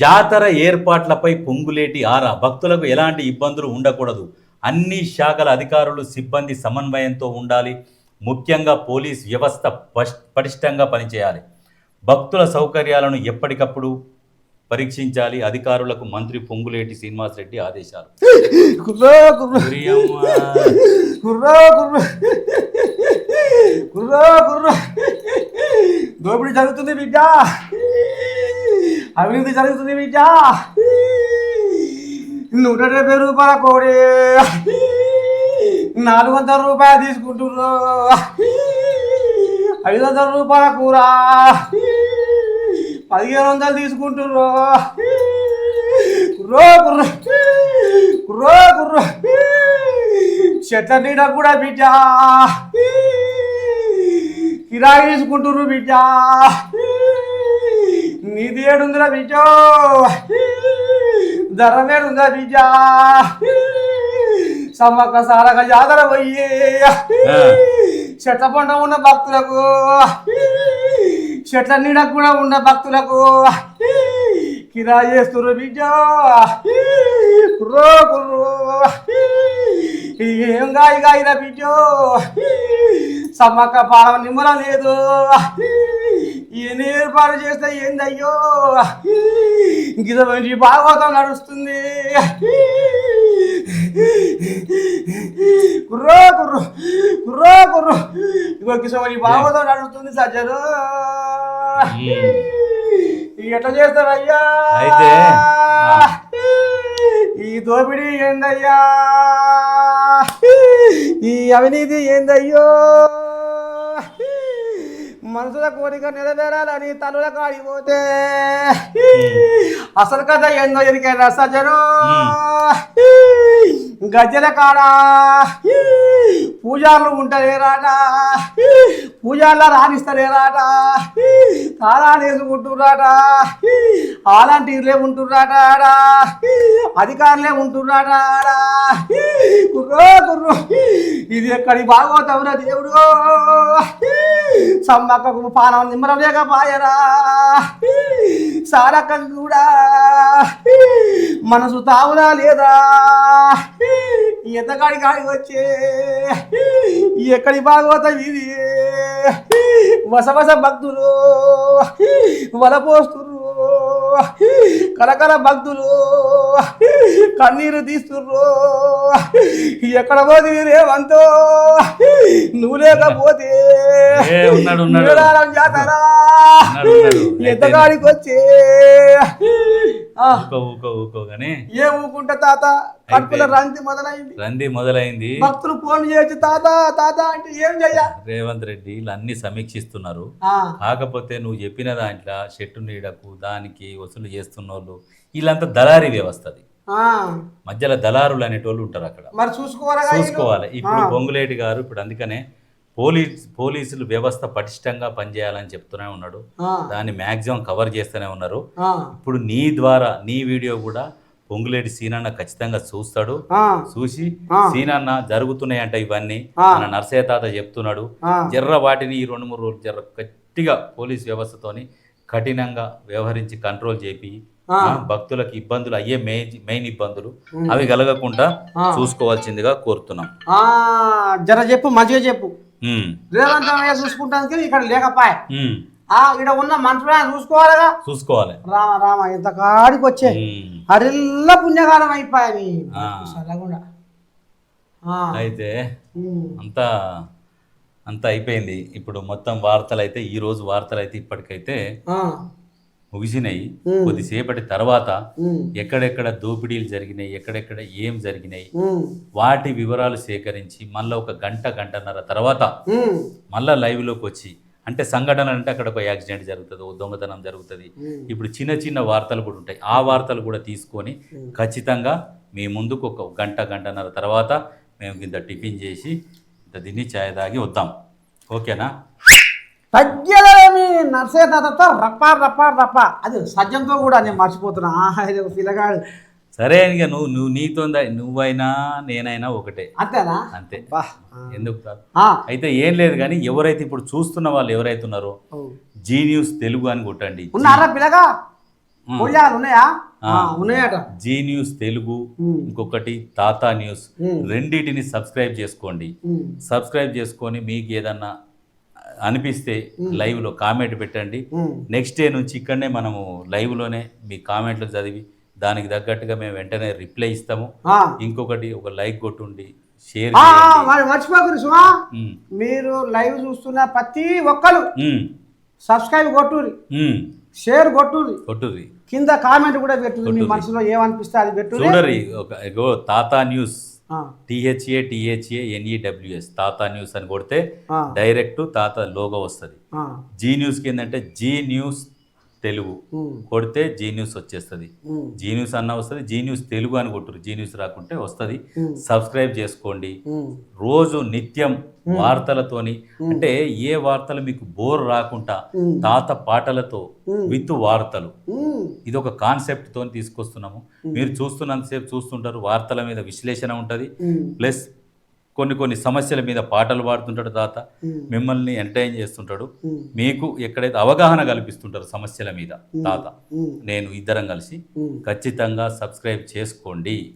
జాతర ఏర్పాట్లపై పొంగులేటి ఆరా. భక్తులకు ఎలాంటి ఇబ్బందులు ఉండకూడదు. అన్ని శాఖల అధికారులు సిబ్బంది సమన్వయంతో ఉండాలి. ముఖ్యంగా పోలీస్ వ్యవస్థ పష్- పటిష్టంగా పనిచేయాలి. భక్తుల సౌకర్యాలను ఎప్పటికప్పుడు పరీక్షించాలి. అధికారులకు మంత్రి పొంగులేటి ఆదేశాలు. కుర్రా. కుర్రా కుర్రా. దోపిడీ జరుగుతుంది బిడ్డ. అభివృద్ధి జరుగుతుంది బిడ్డ. నూట డెబ్బై రూపాయల కోడి. నాలుగు వందల రూపాయలు తీసుకుంటున్నారు. ఐదు వందల రూపాయల కూర. పదిహేను వందలు తీసుకుంటున్నారు. కుర్రో కుర్ర. కుర్రో కుర్ర. చెట్ల నీడ కూడా బిడ్డ. కిరాయి తీసుకుంటున్నారు బిడ్డ. నీది ఏడుందిరా బిడ్డ ధరం ఏడుందా బిడ్డ సమ్మక్క సారక జాతర పోయి చెట్ల పంట ఉన్న భక్తులకు చెట్ల నీడ కూడా ఉన్న భక్తులకు కిరాయి చేస్తుర్రు బిడ్డ కుర్రో కుర్రో. ఏం గాయ గాయరా బిడ్డ సమ్మక్క పాలన నిమ్మల లేదు. ఈయన ఏర్పాటు చేస్తే ఏందయ్యో? గిద మంచి భాగవతం నడుస్తుంది. కుర్రో కుర్రో కుర్రో కుర్రో. ఇగో కిసమని భాగవతం నడుస్తుంది సజ్జలు. ఇక ఎట్లా చేస్తావయ్యా అయితే, ఈ దోపిడీ ఏందయ్యా? ఈ అవినీతి ఏందయ్యో? మనసుల కోరిక నెరవేరాలని తనుల కాడిపోతే అసలు కథ ఏందో ఎరికైనా సజ్జను గజ్జల కాడ. పూజార్లు ఉంటలేరాట. పూజార్ల రాణిస్తలేరాట. తాళాలు వేసుకుంటున్నాట అలాంటిలే ఉంటున్నాట ఆడ. అధికారులే ఉంటున్నాట. కుర్రో కుర్రో. ఇది ఎక్కడి బాగోతవురా దేవుడు? సమ్మక్కకు పానం నిమ్మరం పాయరా. సారక్కకు కూడా. మనసు తావురా లేదా? ఎంతకాడి కాడి వచ్చే. ఎక్కడి బాగోత ఇది వసవస భక్తులు. వలపోస్తు కలకల భక్తులు కన్నీరు తీస్తుర్రు. ఎక్కడ పోతే రేవంతో నువ్వు లేకపోతే జాతర. ఎంతకాడికి వచ్చే. ఊకో ఊకో ఏ ఊకుంటే తాత? కడుపుల. రంతి మొదలైంది. రంది మొదలైంది. భక్తులు ఫోన్ చేయొచ్చు తాత తాత అంటే ఏం చెయ్య? రేవంత్ రెడ్డి అన్ని సమీక్షిస్తున్నారు. కాకపోతే నువ్వు చెప్పిన దాంట్లో చెట్టు నీడకు దానికి వసూలు చేస్తున్న వాళ్ళు వీళ్ళంతా దళారీ వ్యవస్థది ఆ, మధ్యలో దళారులు అనేటోళ్ళు ఉంటారు అక్కడ. మరి చూసుకోవాలిగా వీళ్ళు? చూసుకోవాలి. ఇప్పుడు ఆ, పొంగులేటి గారు ఇప్పుడు అందుకనే పోలీస్ పోలీసులు వ్యవస్థ పటిష్టంగా పనిచేయాలని చెప్తూనే ఉన్నాడు. దాన్ని మ్యాక్సిమం కవర్ చేస్తూనే ఉన్నారు. ఇప్పుడు నీ ద్వారా నీ వీడియో కూడా పొంగులేటి సీనన్న ఖచ్చితంగా చూస్తాడు. చూసి. సీనన్న జరుగుతున్నాయంట ఇవన్నీ. మన నర్సయ్య తాత చెప్తున్నాడు. జర్ర వాటిని ఈ రెండు మూడు రోజులు జర్ర గట్టిగా పోలీస్ వ్యవస్థతోని కఠినంగా వ్యవహరించి కంట్రోల్ చేపి భక్తులకు ఇబ్బందులు అయ్యే మెయిన్ ఇబ్బందులు అవి కలగకుండా. చూసుకోవాల్సిందిగా కోరుతున్నాం. జర చెప్పు మంచిగా చెప్పు. రేవంత్ అన్నయ్య చూసుకుంటానికి ఇక్కడ లేకపాయ. ఆ ఇక్కడ ఉన్న మనుషులు చూసుకోవాలిగా? చూసుకోవాలి. రామ రామ ఇంత కాడికి వచ్చే. అరిల్ల పుణ్యకాలం అయిపోయాయి అయితే అంతా అంతా అయిపోయింది. ఇప్పుడు మొత్తం వార్తలు అయితే ఈ రోజు వార్తలు అయితే ఇప్పటికైతే ముగిసినాయి. కొద్దిసేపటి తర్వాత ఎక్కడెక్కడ దోపిడీలు జరిగినాయి ఎక్కడెక్కడ ఏం జరిగినాయి వాటి వివరాలు సేకరించి మళ్ళీ ఒక గంట గంటన్నర తర్వాత మళ్ళీ లైవ్లోకి వచ్చి అంటే సంఘటన అంటే అక్కడ ఒక యాక్సిడెంట్ జరుగుతుంది ఓ దొంగతనం జరుగుతుంది. ఇప్పుడు చిన్న చిన్న వార్తలు కూడా ఉంటాయి. ఆ వార్తలు కూడా తీసుకొని ఖచ్చితంగా మీ ముందుకు ఒక గంట గంటన్నర తర్వాత మేము ఇంత టిఫిన్ చేసి ఇంత తిని ఛాయ్ తాగి వద్దాం. ఓకేనా? తగ్గేదేమి నర్సే తాతతో రప్ప రప్ప రప్ప. అది సజ్జంతో కూడా నేను మర్చిపోతున్నా. ఆహా, ఇది ఒక పిల్లగాడు. సరే ఇక నువ్వు నువ్వు నీతో నువ్వైనా నేనైనా ఒకటే. అంతేనా? అంతే. ఎందుకు అయితే ఏం లేదు కానీ ఎవరైతే ఇప్పుడు చూస్తున్న వాళ్ళు ఎవరైతే ఉన్నారో ఓ. జీ న్యూస్ తెలుగు అని కొట్టండి. ఉన్నారా పిల్లగా? ఉన్నాయా? ఉన్నాయట. జీ న్యూస్ తెలుగు ఇంకొకటి తాతా న్యూస్. రెండింటిని సబ్స్క్రైబ్ చేసుకోండి. సబ్స్క్రైబ్ చేసుకొని మీకు ఏదన్నా అనిపిస్తే లైవ్లో కామెంట్ పెట్టండి. నెక్స్ట్ డే నుంచి ఇక్కడనే మనము లైవ్లోనే మీ కామెంట్లు చదివి దానికి తగ్గట్టుగా మేము వెంటనే రిప్లై ఇస్తాము. ఇంకొకటి ఒక లైక్ కొట్టుండి షేర్ ఆ, ఆ, చేయండి. మరి మర్చిపోకరు సుమా. మీరు లైవ్ చూస్తున్న ప్రతి ఒక్కరు సబ్స్క్రైబ్ కొట్టుర్రి. షేర్ కొట్టుర్రి. కొట్టుర్రి. కింద కామెంట్ కూడా పెట్టుర్రి. మీ. మనసులో ఏమనిపిస్తే అది పెట్టుర్రి. చూడరి ఒక ఇగో Tata news. T H A T H A N E W S. Tata news అని కొడితే డైరెక్ట్ తాత లోగో వస్తుంది. జీ న్యూస్కి ఏంటంటే జీ న్యూస్ తెలుగు. కొడితే జీ న్యూస్ వచ్చేస్తుంది. ఉమ్, జీ న్యూస్ అన్న వస్తుంది జీ న్యూస్ తెలుగు అని కొట్టురు. జీ న్యూస్ రాకుంటే వస్తుంది. సబ్స్క్రైబ్ చేసుకోండి. రోజు నిత్యం వార్తలతోని అంటే ఏ వార్తలు మీకు బోర్ రాకుండా తాత పాటలతో. విత్ వార్తలు. ఇది ఒక కాన్సెప్ట్తో తీసుకొస్తున్నాము. మీరు చూస్తున్నంతసేపు చూస్తుంటారు వార్తల మీద విశ్లేషణ ఉంటుంది. ప్లస్ కొన్ని కొన్ని సమస్యల మీద పాటలు పాడుతుంటాడు తాత. మిమ్మల్ని ఎంటర్టైన్ చేస్తుంటాడు. మీకు ఎక్కడైతే అవగాహన కల్పిస్తుంటారు సమస్యల మీద తాత నేను ఇద్దరం కలిసి. ఖచ్చితంగా సబ్స్క్రైబ్ చేసుకోండి.